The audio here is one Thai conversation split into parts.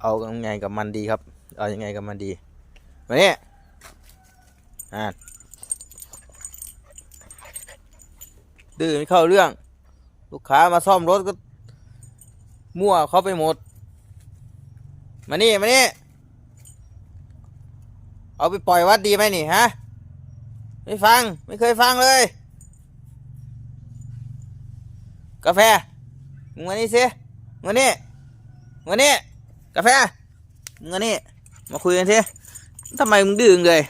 เอายังไงกับมันดีครับ เอายังไงกับมันดีมาเนี่ยอ่าดื้อไม่เข้าเรื่อง ลูกค้ามาซ่อมรถก็ มั่วเข้าไปหมด มานี่ มานี่ เอาไปปล่อยวัดดีไหมนี่ฮะ ไม่ฟัง ไม่เคยฟังเลย กาแฟมึงมานี่สิมึงมานี่มึงมานี่ กาแฟมึงมานี่มาคุยกันสิทำไมมึงดื้อจังเลย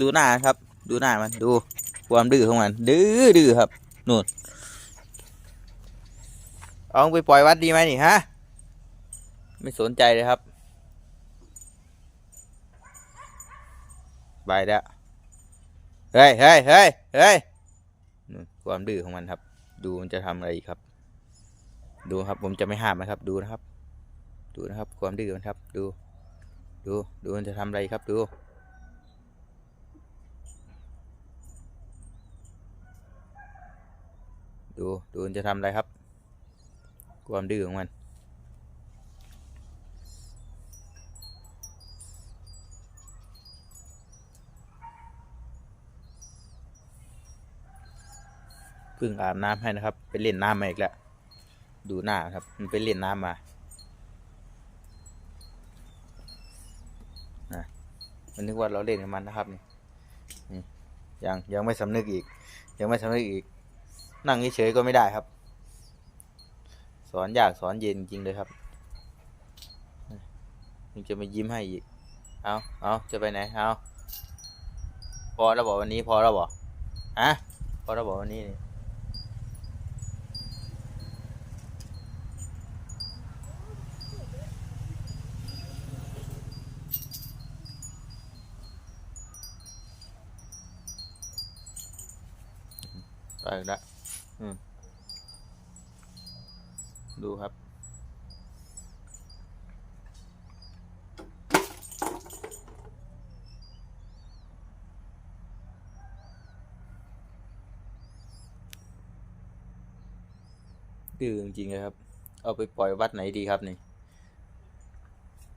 ดูหน้าครับ ดูหน้ามันดูความดื้อของมัน ดื้อดื้อครับนู่นเอาไปปล่อยวัดดีไหมนี่ฮะไม่สนใจเลยครับไปแล้วเฮ้ยเฮ้ยเฮ้ยเฮ้ยความดื้อของมันครับ ดูมันจะทำอะไรอีกครับ ดูครับผมจะไม่ห้ามนะครับ ดูนะครับ ดูนะครับ ความดื้อมันครับ ดู ดู ดูมันจะทำอะไรครับ ดูดูดูมันจะทำอะไรครับ ความดื้อของมันเพิ่งอาบน้ำให้นะครับ ไปเล่นน้ำมาอีกแล้ว ดูหน้าครับ มันไปเล่นน้ำมา นะมันนึกว่าเราเล่นกับมันนะครับนี่นี่ยังยังไม่สำนึกอีก ยังไม่สำนึกอีก นั่งเฉยๆก็ไม่ได้ครับ สอนยากสอนเย็นจริงเลยครับยังจะมายิ้มให้อีก เอาเอาจะไปไหน เอาพอแล้วบอกวันนี้พอแล้วบอกฮะพอแล้วบอกวันนี้ ไปละดูครับ ดื้อจริงๆเลยครับ เอาไปปล่อยวัดไหนดีครับนี่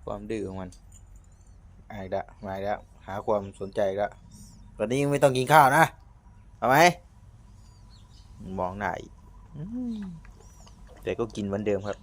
ความดื้อของมันมาอีกล้วมาอีกแล้วหาความสนใจล้วตอนนี้ยังไม่ต้องกินข้าวนะ เอาไหม มองหน้าอีกอืมแต่ก็กินเหมือนเดิมครับ